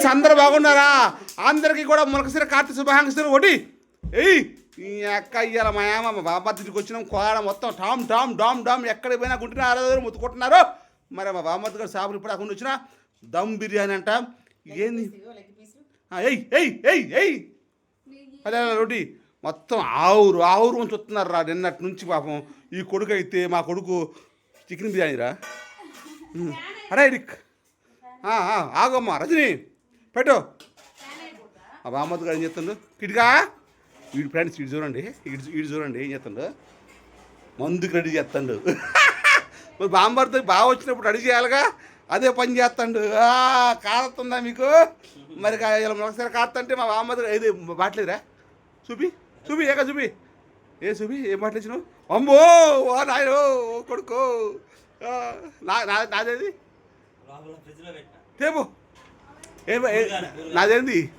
Friends అందరూ బాగున్నారా? అందరికీ కూడా ములకసిర కార్తీ శుభాకాంక్షలు ఒకటి. ఏయ్ ఈ అక్క ఇయ్యాల మా యామ మా బాబా తిరిగి వచ్చినాం కోడ మొత్తం టామ్ టామ్ డామ్ డామ్ ఎక్కడికి పోయినా గుంటున్నా ఆరోజు ముత్తుకుంటున్నారు. మరి మా బామ్మద్దు గారు సాపులు ఇప్పుడు అక్కడ వచ్చిన దమ్ బిర్యానీ అంట. ఏంది? ఎయ్ ఏయ్ ఏయ్ ఏయ్ ఏయ్. అదే రోటి మొత్తం ఆవురు ఆవురు అని చూస్తున్నారు రా నిన్నటి నుంచి పాపం. ఈ కొడుకు అయితే మా కొడుకు చికెన్ బిర్యానీరా. అరే రిక్ ఆగమ్మా రజనీ. పెట్టు. ఆ బామ్మద్దు గారు ఏం చేస్తుండు కిటికా? వీడు ఫ్రెండ్స్ వీడు చూడండి. వీడు వీడు చూడండి ఏం చేస్తుండు మందుకి రెడీ చేస్తాడు. మరి బామ్మర్తో బాగా వచ్చినప్పుడు రెడీ చేయాలిగా? అదే పని చేస్తాడు. కారుతుందా మీకు? మరి ఇలా ఒకసారి కారుతుంటే మా బామ్మద్దు ఇది బాట్లేదురా చూపి చూపి ఏక చూపి. ఏ చూపి ఏం మాట్లాడినావు అమ్మో ఓ నాయనో ఓ కొడుకో. నాదేది? తేపు ఏం నాదేంది?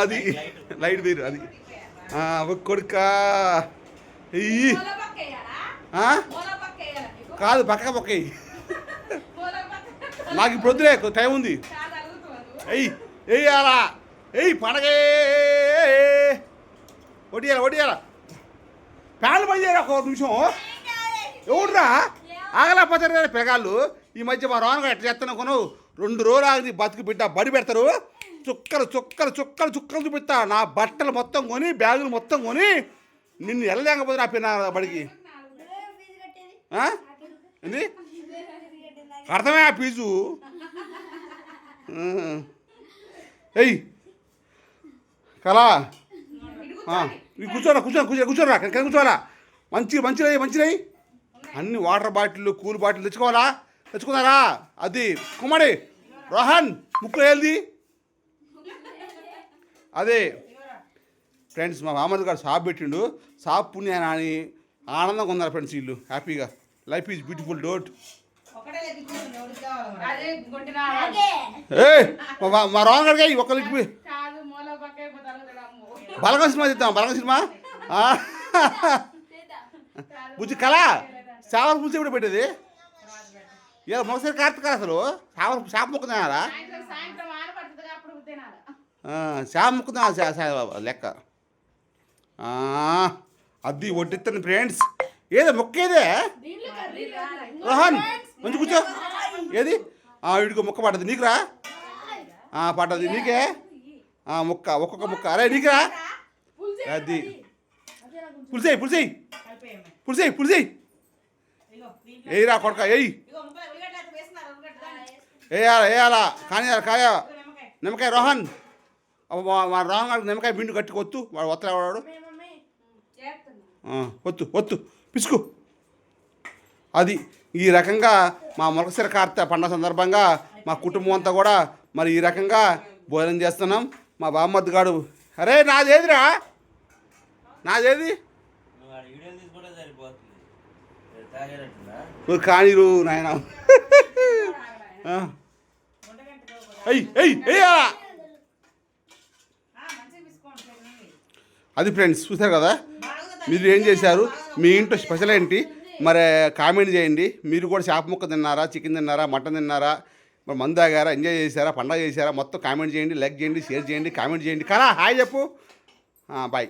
అది. లైట్ వేరు అది. ఆ, ఒక కొడుక? కాదు పక్క పక్క. నాకు ఇప్పుడు వద్దులే టైం ఉంది. ఎయ్ ఎయ్యాలా ఎయ్ పండగే వడ్డీయాల వడ్డీయాల ప్యాన్లు పని చేయరా ఒక నిమిషం? ఎవడురా? ఆగలేకపోతారు పిల్లగాళ్ళు. ఈ మధ్య మా రాను ఎట్లా చేస్తాను కొను రెండు రోజులు ఆగి బతుకు బిడ్డ బడి పెడతారు. చుక్కలు చుక్కలు చుక్కలు చుక్కలు చూపిస్తా. నా బట్టలు మొత్తం కొని బ్యాగులు మొత్తం కొని నిన్ను వెళ్ళలేకపోతే నా పిన్న బడికి. ఏంది? అర్థమే ఆ ఫీజు? ఎయ్ కళా! కూర్చోరా కూర్చో కూర్చో కూర్చోరా కింద కూర్చోరా మంచి మంచిరయ్యి మంచిరయ్యి అన్ని వాటర్ బాటిల్ కూల్ బాటిల్ తెచ్చుకోవాలా? తెచ్చుకున్నారా? అది కుమ్మడి. రోహన్ ముక్కులో ఏది? అదే. ఫ్రెండ్స్ మా మామూలు గారు షాప్ పెట్టిండు. షాప్ పుణ్యాన అని ఆనందంగా ఉన్నారు ఫ్రెండ్స్ వీళ్ళు. హ్యాపీగా. లైఫ్ ఈజ్ బ్యూటిఫుల్ డోట్ మా- రాంగ్ గారికి అమ్మో. బలగం సినిమా తీద్దాం బలగం సినిమా? ఆ. బుజ్జి కళ? చేపల పులుసు ఎప్పుడు పెట్టేది? ఇలా మొదటిసారి కార్తీక అసలు? చేప ఆనపడుతుంది అప్పుడు తినాలి. చేప ముక్కుతున్నా లెక్క. ఆ, అది వడ్డిస్తాను ఫ్రెండ్స్ ఏదో మొక్కేదే రోహన్ మంచి కూర్చో. ఏది? ఆ, వీడికి ముక్క పడ్డది నీకురా? ఆ, పడ్డది నీకే? ఆ, ముక్క ఒక్కొక్క ముక్క. అరే నీకురా? అది. పులిసేయి పులిసేయి. పులిసేయి పులిసేయి. ఏయిరా కొడక ఏయ్. వేయాలా వేయాలా కానీ కాయ నిమ్మకాయ రోహన్. మా- రోహన్ గారికి నిమ్మకాయ బిండు కట్టి కొత్తు వాడు ఒత్తలే వాడు ఆ, ఒత్తు ఒత్తు పిసుకు. అది ఈ రకంగా మా మొలకసిర కార్తె పండుగ సందర్భంగా మా కుటుంబం అంతా కూడా మరి ఈ రకంగా భోజనం చేస్తున్నాం. మా బామ్మద్దు గాడు అరే నాదేదిరా? నాదేది? నువ్వు నువ్వు కానీరు నాయన. అది ఫ్రెండ్స్ చూసారు కదా? మీరు ఏం చేశారు? మీ ఇంట్లో స్పెషల్ ఏంటి? మరి కామెంట్ చేయండి. మీరు కూడా చేప ముక్క తిన్నారా? చికెన్ తిన్నారా? మటన్ తిన్నారా? మరి మందు తాగారా? ఎంజాయ్ చేశారా? పండగ చేశారా? మొత్తం కామెంట్ చేయండి లైక్ చేయండి షేర్ చేయండి కామెంట్ చేయండి. కదా హాయ్ చెప్పు. బాయ్.